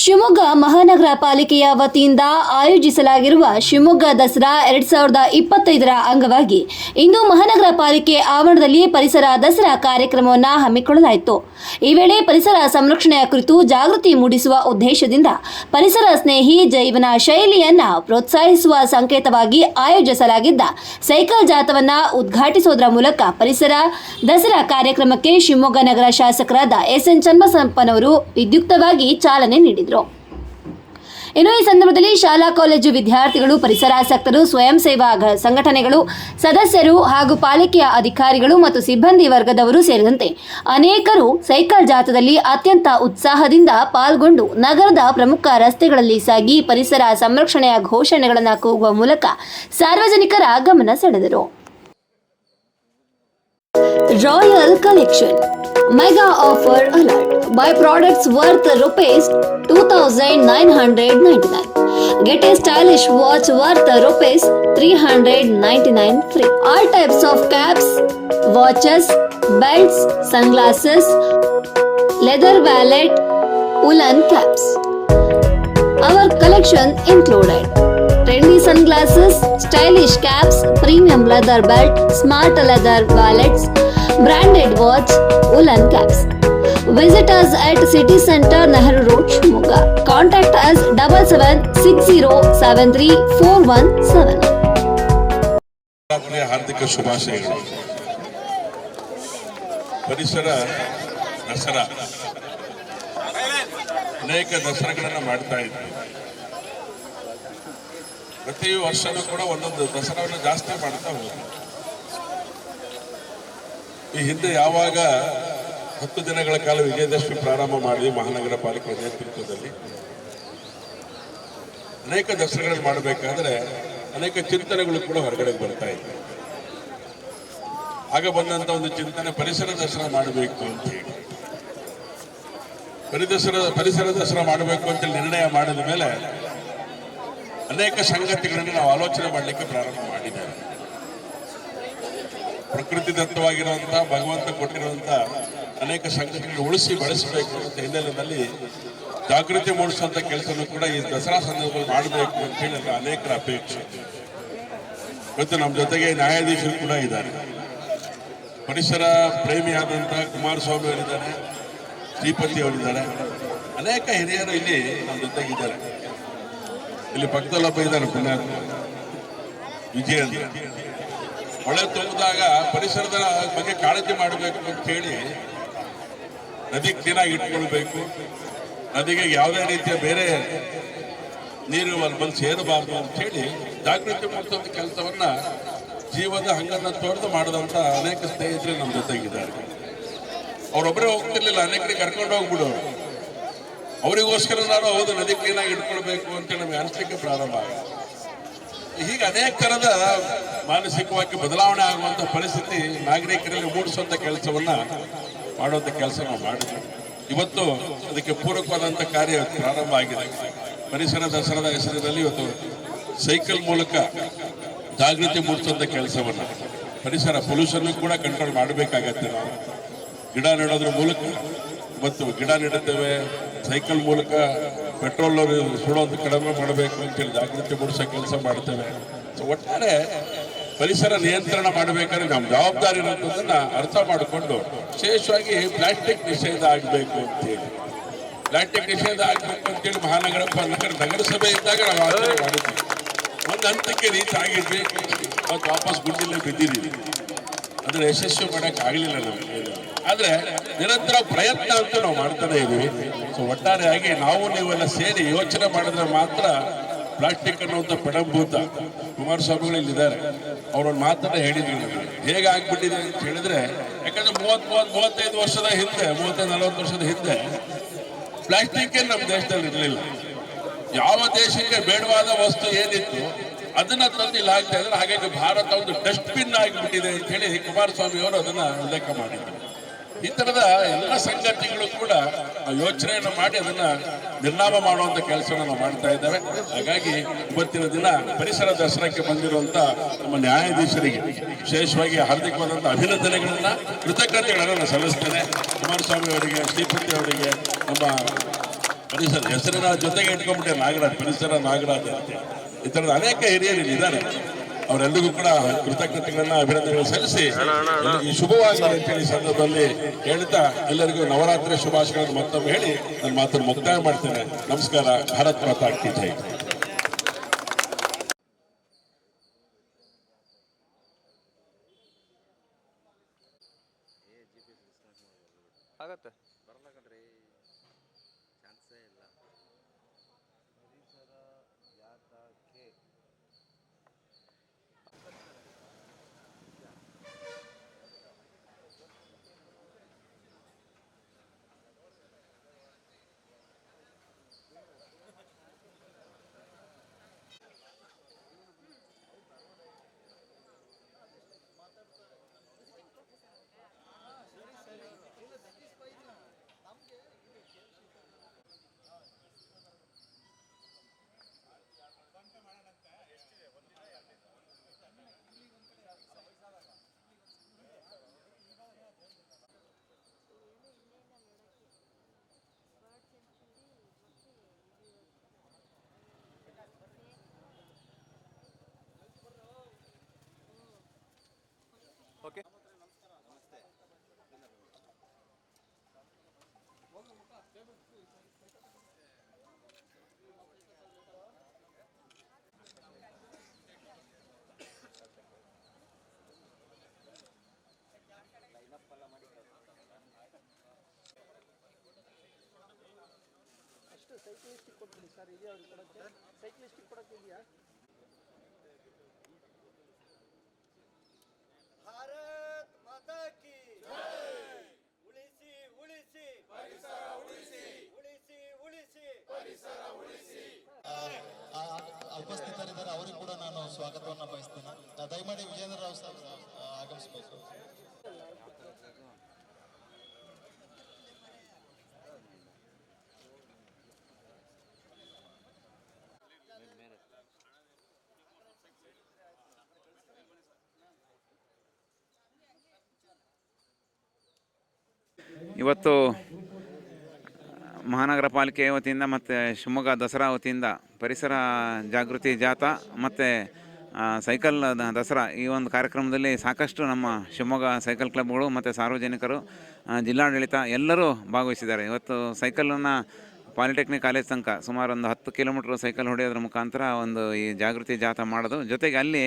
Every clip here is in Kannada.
ಶಿವಮೊಗ್ಗ ಮಹಾನಗರ ಪಾಲಿಕೆಯ ವತಿಯಿಂದ ಆಯೋಜಿಸಲಾಗಿರುವ ಶಿವಮೊಗ್ಗ ದಸರಾ ಎರಡ್ ಸಾವಿರದ ಇಪ್ಪತ್ತೈದರ ಅಂಗವಾಗಿ ಇಂದು ಮಹಾನಗರ ಪಾಲಿಕೆ ಆವರಣದಲ್ಲಿ ಪರಿಸರ ದಸರಾ ಕಾರ್ಯಕ್ರಮವನ್ನು ಹಮ್ಮಿಕೊಳ್ಳಲಾಯಿತು. ಈ ವೇಳೆ ಪರಿಸರ ಸಂರಕ್ಷಣೆಯ ಕುರಿತು ಜಾಗೃತಿ ಮೂಡಿಸುವ ಉದ್ದೇಶದಿಂದ ಪರಿಸರ ಸ್ನೇಹಿ ಜೈವನ ಶೈಲಿಯನ್ನು ಪ್ರೋತ್ಸಾಹಿಸುವ ಸಂಕೇತವಾಗಿ ಆಯೋಜಿಸಲಾಗಿದ್ದ ಸೈಕಲ್ ಜಾಥವನ್ನ ಉದ್ಘಾಟಿಸುವುದರ ಮೂಲಕ ಪರಿಸರ ದಸರಾ ಕಾರ್ಯಕ್ರಮಕ್ಕೆ ಶಿವಮೊಗ್ಗ ನಗರ ಶಾಸಕರಾದ ಎಸ್ ಎನ್ ವಿದ್ಯುಕ್ತವಾಗಿ ಚಾಲನೆ ನೀಡಿದರು. ಇನ್ನು ಈ ಸಂದರ್ಭದಲ್ಲಿ ಶಾಲಾ ಕಾಲೇಜು ವಿದ್ಯಾರ್ಥಿಗಳು ಪರಿಸರಾಸಕ್ತರು ಸ್ವಯಂ ಸೇವಾ ಸಂಘಟನೆಗಳು, ಸದಸ್ಯರು ಹಾಗೂ ಪಾಲಿಕೆಯ ಅಧಿಕಾರಿಗಳು ಮತ್ತು ಸಿಬ್ಬಂದಿ ವರ್ಗದವರು ಸೇರಿದಂತೆ ಅನೇಕರು ಸೈಕಲ್ ಜಾಥಾದಲ್ಲಿ ಅತ್ಯಂತ ಉತ್ಸಾಹದಿಂದ ಪಾಲ್ಗೊಂಡು ನಗರದ ಪ್ರಮುಖ ರಸ್ತೆಗಳಲ್ಲಿ ಸಾಗಿ ಪರಿಸರ ಸಂರಕ್ಷಣೆಯ ಘೋಷಣೆಗಳನ್ನು ಕೂಗುವ ಮೂಲಕ ಸಾರ್ವಜನಿಕರ ಗಮನ ಸೆಳೆದರು. Royal Collection Mega Offer Alert. Buy products worth rupees 2999 Get a stylish watch worth rupees 399 free. All types of caps, watches, belts, sunglasses, leather wallet, woolen caps. Our collection included trendy sunglasses, stylish caps, premium leather belt, smart leather wallets, branded watch, woolen caps. Visit us at City Center, Nehru Road, Shimoga. Contact us double seven six zero seven three four one seven. ನವರಾತ್ರಿಯ ಹಾರ್ದಿಕ ಶುಭಾಶಯಗಳು ಪರಿಸರ ದಸರಾ ಅನೇಕ ದಸರಾಗಳನ್ನು ಮಾಡ್ತಾ ಇದ್ವಿ ಪ್ರತಿ ವರ್ಷನೂ ಕೂಡ ಒಂದೊಂದು ದಸರಾವನ್ನು ಜಾಸ್ತಿ ಮಾಡ್ತಾ ಹೋಗುತ್ತೆ ಈ ಹಿಂದೆ ಯಾವಾಗ ಹತ್ತು ದಿನಗಳ ಕಾಲ ವಿಜಯದಶಮಿ ಪ್ರಾರಂಭ ಮಾಡಿದ್ವಿ ಮಹಾನಗರ ಪಾಲಿಕೆ ನೇತೃತ್ವದಲ್ಲಿ, ಅನೇಕ ದಸರಾಗಳನ್ನು ಮಾಡಬೇಕಾದ್ರೆ ಅನೇಕ ಚಿಂತನೆಗಳು ಕೂಡ ಹೊರಗಡೆ ಬರ್ತಾ ಇದೆ ಆಗ ಬಂದಂತ ಒಂದು ಚಿಂತನೆ, ಪರಿಸರ ದಸರಾ ಮಾಡಬೇಕು ಅಂತ ಹೇಳಿ. ಪರಿದಸರ ಪರಿಸರ ದಸರಾ ಮಾಡಬೇಕು ಅಂತ ನಿರ್ಣಯ ಮಾಡಿದ ಮೇಲೆ ಅನೇಕ ಸಂಗತಿಗಳನ್ನು ನಾವು ಆಲೋಚನೆ ಮಾಡಲಿಕ್ಕೆ ಪ್ರಾರಂಭ ಮಾಡಿದ್ದೇವೆ. ಪ್ರಕೃತಿ ದತ್ತವಾಗಿರುವಂತಹ ಭಗವಂತ ಕೊಟ್ಟಿರುವಂತಹ ಅನೇಕ ಸಂಗತಿಗಳನ್ನು ಉಳಿಸಿ ಬೆಳೆಸಬೇಕು ಅಂತ ಹಿನ್ನೆಲೆಯಲ್ಲಿ ಜಾಗೃತಿ ಮೂಡಿಸುವಂತ ಕೆಲಸವನ್ನು ಕೂಡ ಈ ದಸರಾ ಸಂದರ್ಭದಲ್ಲಿ ಮಾಡಬೇಕು ಅಂತ ಹೇಳಿ ಅನೇಕರ ಅಪೇಕ್ಷೆ. ಇವತ್ತು ನಮ್ಮ ಜೊತೆಗೆ ನ್ಯಾಯಾಧೀಶರು ಕೂಡ ಇದ್ದಾರೆ. ಪರಿಸರ ಪ್ರೇಮಿಯಾದಂತಹ ಕುಮಾರಸ್ವಾಮಿ ಅವರಿದ್ದಾರೆ, ಶ್ರೀಪತಿ ಅವರಿದ್ದಾರೆ. ಅನೇಕ ಹಿರಿಯರು ಇಲ್ಲಿ ನಮ್ಮ ಜೊತೆಗಿದ್ದಾರೆ. ಇಲ್ಲಿ ಪಕ್ಕದಲ್ಲೊಬ್ಬ ಇದ್ದಾರೆ ಪುಣ್ಯ ವಿಜಯ ಹೊಳೆ ತುಂಬಿದಾಗ ಪರಿಸರದ ಬಗ್ಗೆ ಕಾಳಜಿ ಮಾಡಬೇಕು ಅಂತ ಹೇಳಿ ನದಿ ಕ್ಲೀನಾಗಿ ಇಟ್ಕೊಳ್ಬೇಕು. ನದಿಗೆ ಯಾವುದೇ ರೀತಿಯ ಬೇರೆ ನೀರು ಅಲ್ಲಿ ಬಂದು ಸೇರಬಾರ್ದು ಅಂತ ಹೇಳಿ ಜಾಗೃತಿ ಮೂಡಿಸುವಂತ ಕೆಲಸವನ್ನ ಜೀವದ ಹಂಗನ್ನ ತೊಡೆದು ಮಾಡಿದಂತ ಅನೇಕ ಸ್ನೇಹಿತರು ನಮ್ಮ ಜೊತೆಗಿದ್ದಾರೆ. ಅವರೊಬ್ಬರೇ ಹೋಗ್ತಿರ್ಲಿಲ್ಲ, ಅನೇಕರಿಗೆ ಕರ್ಕೊಂಡು ಹೋಗ್ಬಿಡೋರು ಅವರಿಗೋಸ್ಕರ ನಾನು ಹೌದು ನದಿ ಕ್ಲೀನಾಗಿ ಇಟ್ಕೊಳ್ಬೇಕು ಅಂತ ನಮಗೆ ಅನಿಸ್ಲಿಕ್ಕೆ ಪ್ರಾರಂಭ ಆಗಿದೆ. ಹೀಗೆ ಅನೇಕ ಥರದ ಮಾನಸಿಕವಾಗಿ ಬದಲಾವಣೆ ಆಗುವಂತ ಪರಿಸ್ಥಿತಿ ನಾಗರಿಕರಲ್ಲಿ ಮೂಡಿಸುವಂತ ಕೆಲಸವನ್ನ ಮಾಡುವಂತ ಕೆಲಸ ನಾವು ಮಾಡಿದ್ವಿ. ಇವತ್ತು ಅದಕ್ಕೆ ಪೂರಕವಾದಂತ ಕಾರ್ಯ ಪ್ರಾರಂಭ ಆಗಿದೆ. ಪರಿಸರ ದಸರಾದ ಹೆಸರಿನಲ್ಲಿ ಇವತ್ತು ಸೈಕಲ್ ಮೂಲಕ ಜಾಗೃತಿ ಮೂಡಿಸುವಂತ ಕೆಲಸವನ್ನ, ಪರಿಸರ ಪೊಲ್ಯೂಷನ್ ಕೂಡ ಕಂಟ್ರೋಲ್ ಮಾಡಬೇಕಾಗತ್ತೆ ನಾವು. ಗಿಡ ನೆಡೋದ್ರ ಮೂಲಕ, ಮತ್ತು ಗಿಡ ನೆಡುತ್ತೇವೆ ಸೈಕಲ್ ಮೂಲಕ ಪೆಟ್ರೋಲ್ ಸುಡೋದು ಕಡಿಮೆ ಮಾಡಬೇಕು ಅಂತೇಳಿ ಜಾಗೃತಿ ಮೂಡಿಸೋ ಕೆಲಸ ಮಾಡ್ತೇವೆ. ಸೊ ಒಟ್ಟಾರೆ ಪರಿಸರ ನಿಯಂತ್ರಣ ಮಾಡಬೇಕಾದ್ರೆ ನಮ್ಮ ಜವಾಬ್ದಾರಿ ಇರೋದನ್ನ ಅರ್ಥ ಮಾಡಿಕೊಂಡು ವಿಶೇಷವಾಗಿ ಪ್ಲಾಸ್ಟಿಕ್ ನಿಷೇಧ ಆಗಬೇಕು ಅಂತೇಳಿ ಪ್ಲಾಸ್ಟಿಕ್ ನಿಷೇಧ ಆಗಬೇಕು ಅಂತೇಳಿ ಮಹಾನಗರ ನಗರ ನಗರಸಭೆ ಇದ್ದಾಗ ನಾವು ಆಲೋಚನೆ ಮಾಡಿದ್ವಿ. ಒಂದು ಹಂತಕ್ಕೆ ರೀಚ್ ಆಗಿದ್ವಿ ಮತ್ತು ವಾಪಸ್ ಗುಂಡಿಲ್ಲೇ ಬಿದ್ದಿದ್ದೀವಿ. ಅದನ್ನ ಯಶಸ್ವಿ ಮಾಡೋಕ್ಕಾಗಲಿಲ್ಲ ನಮಗೆ. ಆದ್ರೆ ನಿರಂತರ ಪ್ರಯತ್ನ ಅಂತ ನಾವು ಮಾಡ್ತಾನೆ ಇದ್ದೀವಿ. ಸೊ ಒಟ್ಟಾರೆಯಾಗಿ ನಾವು ನೀವೆಲ್ಲ ಸೇರಿ ಯೋಚನೆ ಮಾಡಿದ್ರೆ ಮಾತ್ರ ಪ್ಲಾಸ್ಟಿಕ್ ಅನ್ನುವಂಥ ಪಡಂಭೂತ ಕುಮಾರಸ್ವಾಮಿಗಳು ಇಲ್ಲಿದ್ದಾರೆ. ಅವರೊಂದು ಮಾತನ್ನ ನಮಗೆ. ಹೇಗೆ ಆಗ್ಬಿಟ್ಟಿದೆ ಅಂತ ಹೇಳಿದ್ರೆ, ಯಾಕಂದ್ರೆ ಮೂವತ್ ಮೂವತ್ ಮೂವತ್ತೈದು ವರ್ಷದ ಹಿಂದೆ ಮೂವತ್ತೈದು ನಲವತ್ತು ವರ್ಷದ ಹಿಂದೆ ಪ್ಲಾಸ್ಟಿಕ್ ನಮ್ಮ ದೇಶದಲ್ಲಿ ಇರಲಿಲ್ಲ. ಯಾವ ದೇಶಕ್ಕೆ ಬೇಡವಾದ ವಸ್ತು ಏನಿತ್ತು, ಅದನ್ನ ತಂದು ಇಲ್ಲಿ ಹಾಕ್ತಾ ಇದ್ರೆ ಹಾಗಾಗಿ ಭಾರತ ಒಂದು ಡಸ್ಟ್ಬಿನ್ ಆಗಿಬಿಟ್ಟಿದೆ ಅಂತ ಹೇಳಿ ಕುಮಾರಸ್ವಾಮಿ ಅವರು ಅದನ್ನ ಉಲ್ಲೇಖ ಮಾಡಿದ್ರು ಈ ತರದ ಎಲ್ಲ ಸಂಗತಿಗಳು ಕೂಡ ಆ ಯೋಚನೆಯನ್ನು ಮಾಡಿ ಅದನ್ನ ನಿರ್ನಾಮ ಮಾಡುವಂತ ಕೆಲಸವನ್ನು ನಾವು ಮಾಡ್ತಾ ಇದ್ದೇವೆ. ಹಾಗಾಗಿ ಇವತ್ತಿನ ದಿನ ಪರಿಸರ ದರ್ಶನಕ್ಕೆ ಬಂದಿರುವಂತ ನಮ್ಮ ನ್ಯಾಯಾಧೀಶರಿಗೆ ವಿಶೇಷವಾಗಿ ಹಾರ್ದಿಕವಾದಂತಹ ಅಭಿನಂದನೆಗಳನ್ನ ಕೃತಜ್ಞತೆಗಳನ್ನು ನಾನು ಸಲ್ಲಿಸ್ತೇನೆ. ಕುಮಾರಸ್ವಾಮಿ ಅವರಿಗೆ, ಶ್ರೀಪತಿ ಅವರಿಗೆ, ನಮ್ಮ ಪರಿಸರ ಹೆಸರಿನ ಜೊತೆಗೆ ಇಟ್ಕೊಂಡ್ಬಿಟ್ಟೆ ನಾಗರಾಜ್, ಪರಿಸರ ನಾಗರಾಜ್ ಈ ತರದ ಅನೇಕ ಹಿರಿಯರು ಇದ್ದಾರೆ ಅವರೆಲ್ಲರಿಗೂ ಕೂಡ ಕೃತಜ್ಞತೆಗಳನ್ನ ಅಭಿನಂದನೆಗಳು ಸಲ್ಲಿಸಿ ಈ ಶುಭವಾಗಿದೆ ಅಂತೇಳಿ ಸಂದರ್ಭದಲ್ಲಿ ಹೇಳ್ತಾ ಎಲ್ಲರಿಗೂ ನವರಾತ್ರಿ ಶುಭಾಶಯಗಳನ್ನು ಮತ್ತೊಮ್ಮೆ ಹೇಳಿ ನನ್ನ ಮಾತನ್ನು ಮುಕ್ತಾಯ ಮಾಡ್ತೇನೆ. ನಮಸ್ಕಾರ, ಭಾರತ್ ಮಾತಾ ಜೈ. ಆಗತ್ತೆ? ಭಾರತ್ ಮಾತಾಕಿ ಉಳಿಸಿ ಉಳಿಸಿ! ಪರಿಸರ ಉಳಿಸಿ! ಉಳಿಸಿ ಉಳಿಸಿ! ಪರಿಸರ ಉಳಿಸಿ! ಉಪಸ್ಥಿತರಿದ್ದಾರೆ ಅವರಿಗೂ ಕೂಡ ನಾನು ಸ್ವಾಗತವನ್ನು ಬಯಸ್ತೇನೆ. ದಯಮಾಡಿ ವಿಜೇಂದ್ರ ರಾವ್ ಸರ್ ಆಗಮಿಸಬೇಕು. ಇವತ್ತು ಮಹಾನಗರ ಪಾಲಿಕೆ ವತಿಯಿಂದ ಮತ್ತು ಶಿವಮೊಗ್ಗ ದಸರಾ ವತಿಯಿಂದ ಪರಿಸರ ಜಾಗೃತಿ ಜಾಥಾ ಮತ್ತು ಸೈಕಲ್ ದಸರಾ ಈ ಒಂದು ಕಾರ್ಯಕ್ರಮದಲ್ಲಿ ಸಾಕಷ್ಟು ನಮ್ಮ ಶಿವಮೊಗ್ಗ ಸೈಕಲ್ ಕ್ಲಬ್ಗಳು ಮತ್ತು ಸಾರ್ವಜನಿಕರು ಜಿಲ್ಲಾಡಳಿತ ಎಲ್ಲರೂ ಭಾಗವಹಿಸಿದ್ದಾರೆ. ಇವತ್ತು ಸೈಕಲನ್ನು ಪಾಲಿಟೆಕ್ನಿಕ್ ಕಾಲೇಜ್ ತನಕ ಸುಮಾರು ಒಂದು ಹತ್ತು ಕಿಲೋಮೀಟ್ರ್ ಸೈಕಲ್ ಹೊಡೆಯೋದ್ರ ಮುಖಾಂತರ ಒಂದು ಈ ಜಾಗೃತಿ ಜಾಥಾ ಮಾಡೋದು. ಜೊತೆಗೆ ಅಲ್ಲಿ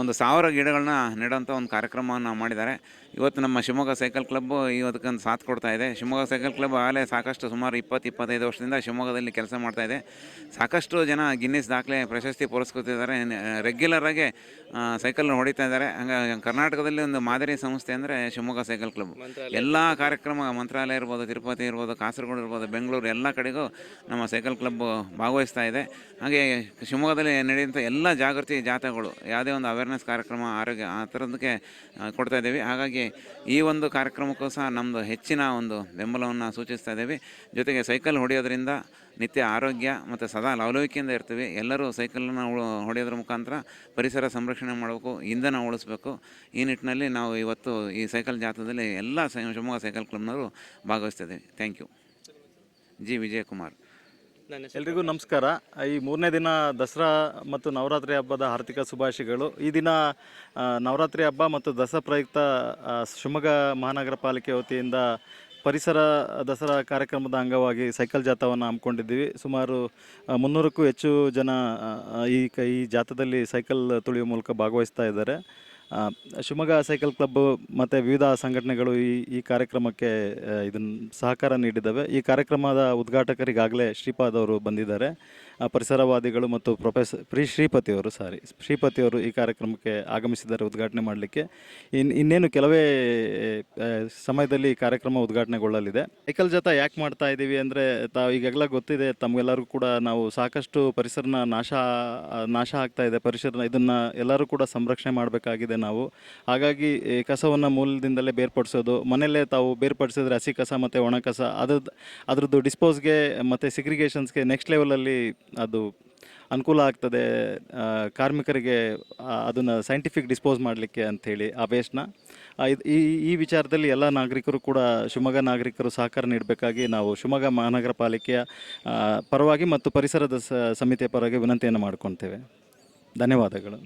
ಒಂದು ಸಾವಿರ ಗಿಡಗಳನ್ನ ನೆಡೋಂಥ ಒಂದು ಕಾರ್ಯಕ್ರಮವನ್ನು ಮಾಡಿದ್ದಾರೆ. ಇವತ್ತು ನಮ್ಮ ಶಿವಮೊಗ್ಗ ಸೈಕಲ್ ಕ್ಲಬ್ ಇವತ್ತಕ್ಕೊಂದು ಸಾಥ್ ಕೊಡ್ತಾ ಇದೆ. ಶಿವಮೊಗ್ಗ ಸೈಕಲ್ ಕ್ಲಬ್ ಆಗಲೇ ಸಾಕಷ್ಟು ಸುಮಾರು ಇಪ್ಪತ್ತು ಇಪ್ಪತ್ತೈದು ವರ್ಷದಿಂದ ಶಿವಮೊಗ್ಗದಲ್ಲಿ ಕೆಲಸ ಮಾಡ್ತಾ ಇದೆ. ಸಾಕಷ್ಟು ಜನ ಗಿನ್ನಿಸ್ ದಾಖಲೆ ಪ್ರಶಸ್ತಿ ಪುರಸ್ಕೃತಿದ್ದಾರೆ. ರೆಗ್ಯುಲರಾಗಿ ಸೈಕಲ್ ಹೊಡಿತಾ ಇದ್ದಾರೆ. ಹಂಗೆ ಕರ್ನಾಟಕದಲ್ಲಿ ಒಂದು ಮಾದರಿ ಸಂಸ್ಥೆ ಅಂದರೆ ಶಿವಮೊಗ್ಗ ಸೈಕಲ್ ಕ್ಲಬ್. ಎಲ್ಲ ಕಾರ್ಯಕ್ರಮ ಮಂತ್ರಾಲಯ ಇರ್ಬೋದು ತಿರುಪತಿ ಇರ್ಬೋದು ಕಾಸರಗೋಡು ಇರ್ಬೋದು ಬೆಂಗಳೂರು ಎಲ್ಲ ಕಡೆಗೂ ನಮ್ಮ ಸೈಕಲ್ ಕ್ಲಬ್ ಭಾಗವಹಿಸ್ತಾ ಇದೆ. ಹಾಗೆ ಶಿವಮೊಗ್ಗದಲ್ಲಿ ನಡೆಯುವಂಥ ಎಲ್ಲ ಜಾಗೃತಿ ಜಾಥಾಗಳು ಯಾವುದೇ ಒಂದು ಅವೇರ್ನೆಸ್ ಕಾರ್ಯಕ್ರಮ ಆರೋಗ್ಯ ಆ ಥರದಕ್ಕೆ ಕೊಡ್ತಾ ಇದ್ದೀವಿ. ಹಾಗಾಗಿ ಈ ಒಂದು ಕಾರ್ಯಕ್ರಮಕ್ಕೂ ಸಹ ನಮ್ಮದು ಹೆಚ್ಚಿನ ಒಂದು ಬೆಂಬಲವನ್ನು ಸೂಚಿಸ್ತಾ ಇದ್ದೇವೆ. ಜೊತೆಗೆ ಸೈಕಲ್ ಹೊಡೆಯೋದ್ರಿಂದ ನಿತ್ಯ ಆರೋಗ್ಯ ಮತ್ತು ಸದಾ ಲವಲವಿಕೆಯಿಂದ ಇರ್ತೀವಿ. ಎಲ್ಲರೂ ಸೈಕಲನ್ನು ಹೊಡೆಯೋದ್ರ ಮುಖಾಂತರ ಪರಿಸರ ಸಂರಕ್ಷಣೆ ಮಾಡಬೇಕು, ಇಂಧನ ಉಳಿಸ್ಬೇಕು. ಈ ನಿಟ್ಟಿನಲ್ಲಿ ನಾವು ಇವತ್ತು ಈ ಸೈಕಲ್ ಜಾಥಾದಲ್ಲಿ ಎಲ್ಲ ಶಿವಮೊಗ್ಗ ಸೈಕಲ್ ಕ್ಲಬ್ನವರು ಭಾಗವಹಿಸ್ತಿದ್ದೀವಿ ಥ್ಯಾಂಕ್ ಯು. ಜಿ. ವಿಜಯಕುಮಾರ್. ನನ್ನ ಎಲ್ರಿಗೂ ನಮಸ್ಕಾರ. ಈ ಮೂರನೇ ದಿನ ದಸರಾ ಮತ್ತು ನವರಾತ್ರಿ ಹಬ್ಬದ ಆರ್ಥಿಕ ಶುಭಾಶಯಗಳು. ಈ ದಿನ ಆ, ನವರಾತ್ರಿ ಹಬ್ಬ ಮತ್ತು ದಸರಾ ಪ್ರಯುಕ್ತ ಆ, ಶಿವಮೊಗ್ಗ ಮಹಾನಗರ ಪಾಲಿಕೆ ವತಿಯಿಂದ ಪರಿಸರ ದಸರಾ ಕಾರ್ಯಕ್ರಮದ ಅಂಗವಾಗಿ ಸೈಕಲ್ ಜಾಥಾವನ್ನು ಹಮ್ಮಿಕೊಂಡಿದ್ದೀವಿ. ಸುಮಾರು ಆ, ಮುನ್ನೂರಕ್ಕೂ ಹೆಚ್ಚು ಜನ ಆ, ಈ ಕ ಈ ಜಾಥಾದಲ್ಲಿ ಸೈಕಲ್ ತುಳಿಯುವ ಮೂಲಕ ಭಾಗವಹಿಸ್ತಾ ಇದ್ದಾರೆ. ಶಿವಮೊಗ್ಗ ಸೈಕಲ್ ಕ್ಲಬ್ ಮತ್ತು ವಿವಿಧ ಸಂಘಟನೆಗಳು ಈ ಈ ಕಾರ್ಯಕ್ರಮಕ್ಕೆ ಇದನ್ನು ಸಹಕಾರ ನೀಡಿದ್ದಾವೆ. ಈ ಕಾರ್ಯಕ್ರಮದ ಉದ್ಘಾಟಕರಿಗಾಗಲೇ ಶ್ರೀಪಾದ್ ಅವರು ಬಂದಿದ್ದಾರೆ. ಪರಿಸರವಾದಿಗಳು ಮತ್ತು ಪ್ರೊಫೆಸರ್ ಪ್ರೀ ಶ್ರೀಪತಿಯವರು ಸಾರಿ ಶ್ರೀಪತಿಯವರು ಈ ಕಾರ್ಯಕ್ರಮಕ್ಕೆ ಆಗಮಿಸಿದ್ದಾರೆ ಉದ್ಘಾಟನೆ ಮಾಡಲಿಕ್ಕೆ. ಇನ್, ಇನ್ನೇನು ಕೆಲವೇ ಸಮಯದಲ್ಲಿ ಈ ಕಾರ್ಯಕ್ರಮ ಉದ್ಘಾಟನೆಗೊಳ್ಳಲಿದೆ. ಸೈಕಲ್ ಜೊತೆ ಯಾಕೆ ಮಾಡ್ತಾ ಇದ್ದೀವಿ ಅಂದರೆ ತಾವು ಈಗೆಲ್ಲ ಗೊತ್ತಿದೆ, ತಮಗೆಲ್ಲರಿಗೂ ಕೂಡ ನಾವು ಸಾಕಷ್ಟು ಪರಿಸರನ ನಾಶ ನಾಶ ಆಗ್ತಾ ಇದೆ ಪರಿಸರ ಇದನ್ನು ಎಲ್ಲರೂ ಕೂಡ ಸಂರಕ್ಷಣೆ ಮಾಡಬೇಕಾಗಿದೆ ನಾವು. ಹಾಗಾಗಿ ಕಸವನ್ನು ಮೂಲದಿಂದಲೇ ಬೇರ್ಪಡಿಸೋದು, ಮನೆಯಲ್ಲೇ ತಾವು ಬೇರ್ಪಡಿಸಿದ್ರೆ ಹಸಿ ಕಸ ಮತ್ತು ಒಣ ಕಸ ಅದ್ರದ್ದು ಅದ್ರದ್ದು ಡಿಸ್ಪೋಸ್ಗೆ ಮತ್ತು ಸಿಗ್ರಿಗೇಷನ್ಸ್ಗೆ ನೆಕ್ಸ್ಟ್ ಲೆವೆಲಲ್ಲಿ ಅದು ಅನುಕೂಲ ಆಗ್ತದೆ. ಕಾರ್ಮಿಕರಿಗೆ ಅದನ್ನು ಸೈಂಟಿಫಿಕ್ ಡಿಸ್ಪೋಸ್ ಮಾಡಲಿಕ್ಕೆ ಅಂಥೇಳಿ ಆ ವೇಸ್ಟ್ನ ಈ ಈ ವಿಚಾರದಲ್ಲಿ ಎಲ್ಲ ನಾಗರಿಕರು ಕೂಡ, ಶಿವಮೊಗ್ಗ ನಾಗರಿಕರು ಸಹಕಾರ ನೀಡಬೇಕಾಗಿ ನಾವು ಶಿವಮೊಗ್ಗ ಮಹಾನಗರ ಪಾಲಿಕೆಯ ಪರವಾಗಿ ಮತ್ತು ಪರಿಸರದ ಸಮಿತಿಯ ಪರವಾಗಿ ವಿನಂತಿಯನ್ನು ಮಾಡ್ಕೊತೇವೆ ಧನ್ಯವಾದಗಳು.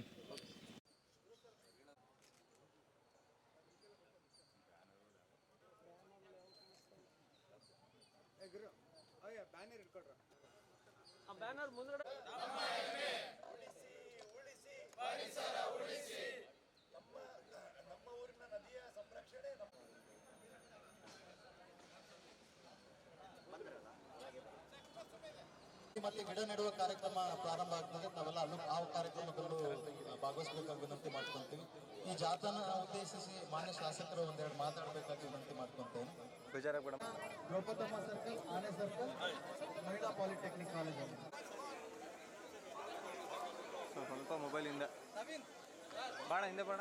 ಮತ್ತೆ ಗಿಡ ನೆಡುವ ಕಾರ್ಯಕ್ರಮ ಪ್ರಾರಂಭ ಆಗ್ತದೆ. ತಾವೆಲ್ಲ ಅಲ್ಲೂ ಆ ಕಾರ್ಯಕ್ರಮದಲ್ಲೂ ಭಾಗವಹಿಸಬೇಕಾಗಿ ವಿನಂತಿ ಮಾಡ್ಕೊಂತೀವಿ. ಈ ಜಾಥಾನ ಉದ್ದೇಶಿಸಿ ಮಾನ್ಯ ಶಾಸಕರು ಒಂದೆರಡು ಮಾತಾಡಬೇಕಾಗಿ ವಿನಂತಿ ಮಾಡ್ಕೊಂತೇನೆ. ಬೇಜಾರಾಗ Draupadamma circle Aane circle Mahila polytechnic college ಸ್ವಲ್ಪ ಮೊಬೈಲಿಂದ ಬಾಣ ಹಿಂದೆ ಬಾಣ.